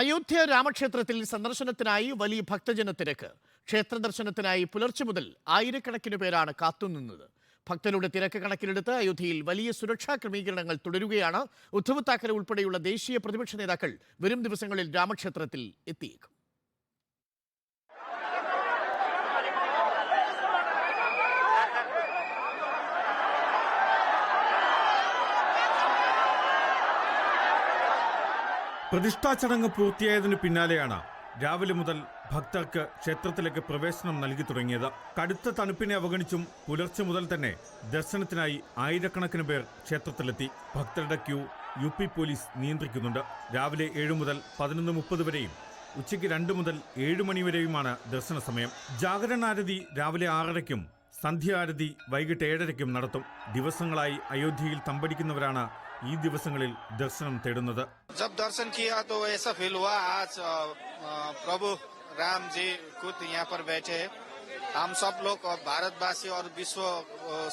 അയോധ്യ രാമക്ഷേത്രത്തിൽ സന്ദർശനത്തിനായി വലിയ ഭക്തജന തിരക്ക് ക്ഷേത്ര ദർശനത്തിനായി പുലർച്ചെ മുതൽ ആയിരക്കണക്കിന് പേരാണ് കാത്തുനിന്നത്. ഭക്തരുടെ തിരക്ക് കണക്കിലെടുത്ത് അയോധ്യയിൽ വലിയ സുരക്ഷാ ക്രമീകരണങ്ങൾ തുടരുകയാണ്. ഉദ്ധവ് താക്കറെ ഉൾപ്പെടെയുള്ള ദേശീയ പ്രതിപക്ഷ നേതാക്കൾ വരും ദിവസങ്ങളിൽ രാമക്ഷേത്രത്തിൽ എത്തിയേക്കും. പ്രതിഷ്ഠാ ചടങ്ങ് പൂർത്തിയായതിന് പിന്നാലെയാണ് രാവിലെ മുതൽ ഭക്തർക്ക് ക്ഷേത്രത്തിലേക്ക് പ്രവേശനം നൽകി തുടങ്ങിയത്. കടുത്ത തണുപ്പിനെ അവഗണിച്ചും പുലർച്ചെ മുതൽ തന്നെ ദർശനത്തിനായി ആയിരക്കണക്കിന് പേർ ക്ഷേത്രത്തിലെത്തി. ഭക്തരുടെ ക്യൂ യു പി പോലീസ് നിയന്ത്രിക്കുന്നുണ്ട്. രാവിലെ ഏഴ് മുതൽ പതിനൊന്ന് മുപ്പത് വരെയും ഉച്ചയ്ക്ക് രണ്ട് മുതൽ ഏഴ് മണിവരെയുമാണ് ദർശന സമയം. ജാഗരണാരതി രാവിലെ ആറരയ്ക്കും സന്ധ്യാരതി വൈകിട്ട് ഏഴരയ്ക്കും നടത്തും ദിവസങ്ങളായി അയോധ്യയിൽ തമ്പടിക്കുന്നവരാണ് ഈ ദിവസങ്ങളിൽ ദർശനം തേടുന്നത് जब दर्शन किया तो ऐसा फील हुआ आज अ, अ, प्रभु राम जी खुद यहाँ पर बैठे हैं हम सब लोग और भारतवासी और विश्व अ,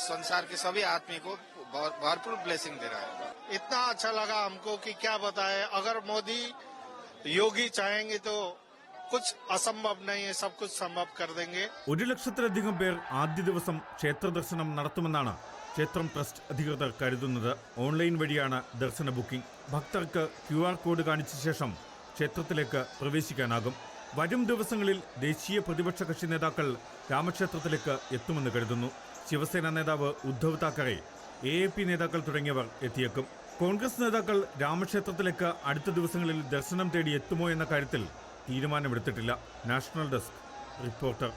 संसार के सभी आदमी को भर- भरपूर ब्लेसिंग दे रहा है इतना अच्छा लगा हमको कि क्या बताए अगर मोदी योगी चाहेंगे तो कुछ असंभव नहीं है सब कुछ संभव कर देंगे ഒരു ലക്ഷത്തിലധികം പേർ ആദ്യ ദിവസം ക്ഷേത്ര ദർശനം നടത്തുമെന്നാണ് ക്ഷേത്രം ട്രസ്റ്റ് അധികൃതർ കരുതുന്നത് ഓൺലൈൻ വഴിയാണ് ദർശന ബുക്കിംഗ് ഭക്തർക്ക് ക്യു ആർ കോഡ് കാണിച്ച ശേഷം ക്ഷേത്രത്തിലേക്ക് പ്രവേശിക്കാനാകും വരും ദിവസങ്ങളിൽ ദേശീയ പ്രതിപക്ഷ കക്ഷി നേതാക്കൾ രാമക്ഷേത്രത്തിലേക്ക് എത്തുമെന്ന് കരുതുന്നു ശിവസേന നേതാവ് Uddhav Thackeray A A P നേതാക്കൾ തുടങ്ങിയവർ എത്തിയേക്കും കോൺഗ്രസ് നേതാക്കൾ രാമക്ഷേത്രത്തിലേക്ക് അടുത്ത ദിവസങ്ങളിൽ ദർശനം തേടി എത്തുമോ എന്ന കാര്യത്തിൽ തീരുമാനമെടുത്തിട്ടില്ല. National desk reporter.